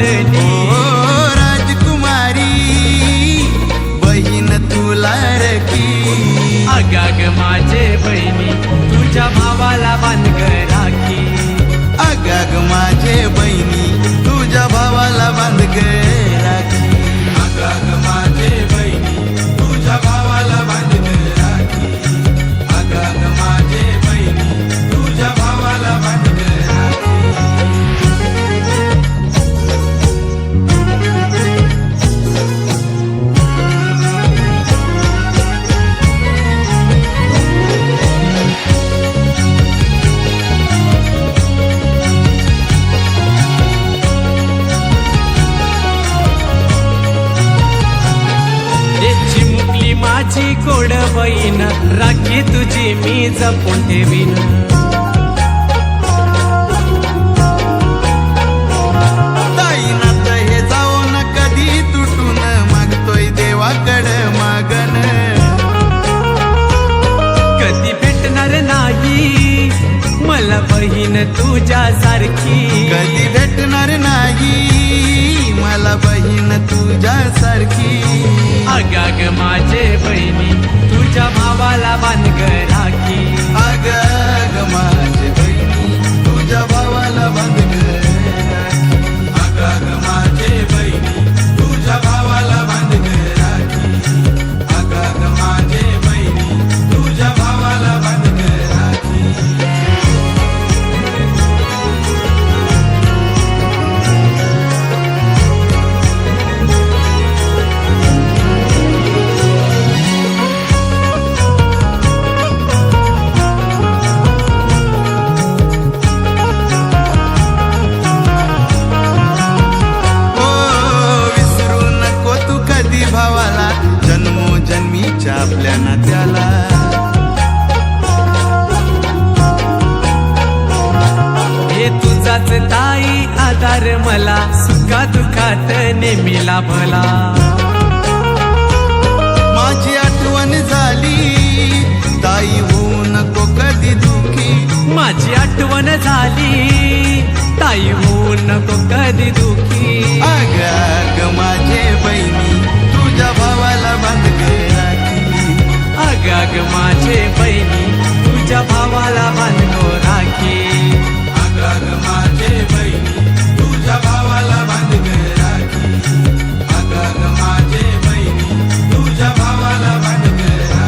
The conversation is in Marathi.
लाडली राजकुमारी बहीण तुला रखी. अगाग माझे बहिणी तुझ्या भावाला माझी गोड बहीण राखी तुझी मी जपून ठेवीन. ताईनात जाऊन कधी तुटून मागतोय देवाकडे मागण. कधी भेटणार नाही मला बहीण तुझ्या सारखी कधी भेटणार नाही मला बहीण तुझ्या सारखी अगाग माझे बहिणी तुझ्या भावाला बांधकर मला सुखा दुखात नेहमीला भला. माझी आठवण झाली ताई होऊ नको कधी दुखी? माझी आठवण झाली ताई होऊ नको कधी दुखी? अग अग माझे बहिणी तुझ्या भावाला बांध ग राखी अगाग माझे बहिणी तुझ्या भावाला बांध